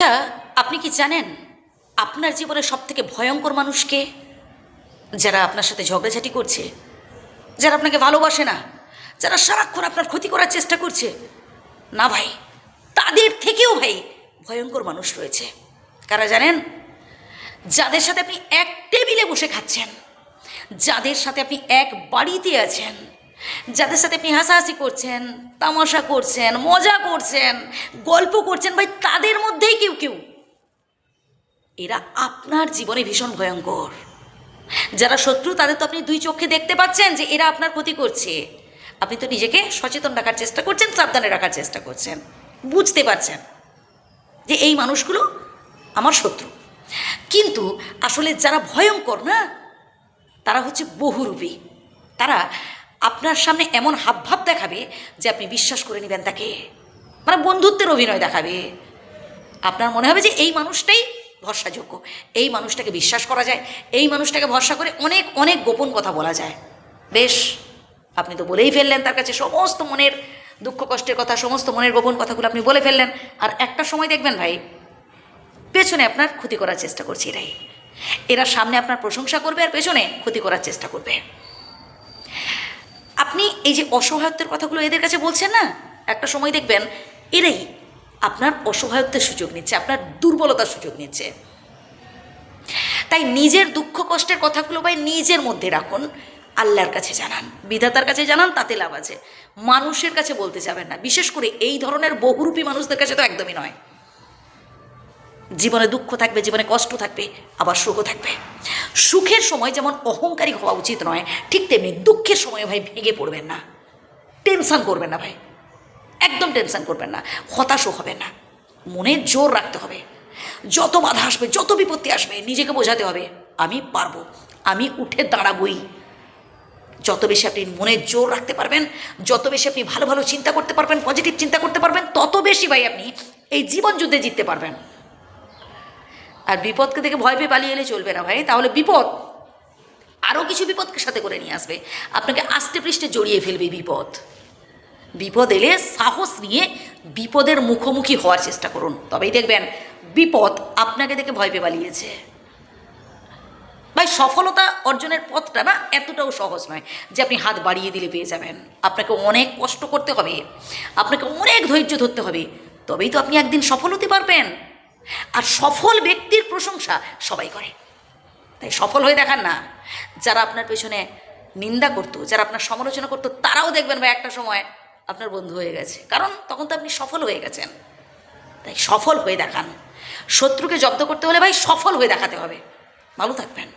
আচ্ছা আপনি কি জানেন আপনার জীবনে সব থেকে ভয়ঙ্কর মানুষকে যারা আপনার সাথে ঝগড়াঝাটি করছে, যারা আপনাকে ভালোবাসে না, যারা সারাক্ষণ আপনার ক্ষতি করার চেষ্টা করছে। না ভাই, তাদের থেকেও ভাই ভয়ঙ্কর মানুষ রয়েছে। কারা জানেন? যাদের সাথে আপনি এক টেবিলে বসে খাচ্ছেন, যাদের সাথে আপনি এক বাড়িতে আছেন যাদের সাথে আপনি হাসাহাসি করছেন, তামাশা করছেন, মজা করছেন, গল্প করছেন, ভাই, তাদের মধ্যেই কেউ কেউ। এরা আপনার জীবনে ভীষণ ভয়ঙ্কর। যারা শত্রু, তাদের তো আপনি দুই চোখে দেখতে পাচ্ছেন যে এরা আপনার ক্ষতি করছে। আপনি তো নিজেকে সচেতন রাখার চেষ্টা করছেন, সাবধানে রাখার চেষ্টা করছেন। বুঝতে পারছেন যে এই মানুষগুলো আমার শত্রু। কিন্তু আসলে যারা ভয়ঙ্কর না, তারা হচ্ছে বহুরূপী। তারা আপনার সামনে এমন হাবভাব দেখাবে যে আপনি বিশ্বাস করে নেবেন তাকে। মানে বন্ধুত্বের অভিনয় দেখাবে। আপনার মনে হবে যে এই মানুষটাই ভরসাযোগ্য। এই মানুষটাকে বিশ্বাস করা যায়। এই মানুষটাকে ভরসা করে অনেক অনেক গোপন কথা বলা যায়। বেশ, আপনি তো বলেই ফেললেন তার কাছে সমস্ত মনের দুঃখ, কষ্টের কথা, সমস্ত মনের গোপন কথাগুলো আপনি বলে ফেললেন। আর একটা সময় দেখবেন ভাই, পেছনে আপনার ক্ষতি করার চেষ্টা করছে এরাই। এরা সামনে আপনার প্রশংসা করবে আর পেছনে ক্ষতি করার চেষ্টা করবে। আপনি এই যে অসহায়ত্বের কথাগুলো এদের কাছে বলছেন না? একটা সময় দেখবেন এরাই আপনার অসহায়ত্বের সুযোগ নিচ্ছে, আপনার দুর্বলতার সুযোগ নিচ্ছে। তাই নিজের দুঃখ কষ্টের কথাগুলো ভাই নিজের মধ্যে রাখুন, আল্লাহর কাছে জানান, বিধাতার কাছে জানান, তাতে লাভ আছে। মানুষের কাছে বলতে যাবেন না। বিশেষ করে এই ধরনের বহুরূপী মানুষদের কাছে তো একদমই নয়। জীবনে দুঃখ থাকবে, জীবনে কষ্ট থাকবে, আবার সুখও থাকবে। সুখের সময় যেমন অহংকারী হওয়া উচিত নয়, ঠিক তেমনি দুঃখের সময় ভাই ভেঙে পড়বেন না। টেনশান করবেন না ভাই। একদম টেনশান করবেন না। হতাশও হবে না। মনে জোর রাখতে হবে। যত বাধা আসবে, যত বিপত্তি আসবে, নিজেকে বোঝাতে হবে, আমি পারব, আমি উঠে দাঁড়াবই। যত বেশি আপনি মনে জোর রাখতে পারবেন, যত বেশি আপনি ভালো ভালো চিন্তা করতে পারবেন পজিটিভ চিন্তা করতে পারবেন, তত বেশি ভাই আপনি এই জীবন যুদ্ধে জিততে পারবেন। আর বিপদকে দেখে ভয় পেয়ে পালিয়ে এলে চলবে না ভাই। তাহলে বিপদ আরও কিছু বিপদকে সাথে করে নিয়ে আসবে। আপনাকে আস্তে পৃষ্ঠে জড়িয়ে ফেলবে বিপদ। বিপদ এলে সাহস নিয়ে বিপদের মুখোমুখি হওয়ার চেষ্টা করুন। তবেই দেখবেন বিপদ আপনাকে দেখে ভয় পেয়ে পালিয়েছে। ভাই, সফলতা অর্জনের পথটা না এতটাও সহজ নয় যে আপনি হাত বাড়িয়ে দিলে পেয়ে যাবেন। আপনাকে অনেক কষ্ট করতে হবে। আপনাকে অনেক ধৈর্য ধরতে হবে। তবেই তো আপনি একদিন সফল হতে পারবেন। আর সফল ব্যক্তির প্রশংসা সবাই করে। তাই সফল হয়ে দেখান না। যারা আপনার পেছনে নিন্দা করতো, যারা আপনার সমালোচনা করতো, তারাও দেখবেন ভাই একটা সময় আপনার বন্ধু হয়ে গেছে। কারণ তখন তো আপনি সফল হয়ে গেছেন। তাই সফল হয়ে দেখান। শত্রুকে জব্দ করতে হলে ভাই সফল হয়ে দেখাতে হবে। ভালো থাকবেন।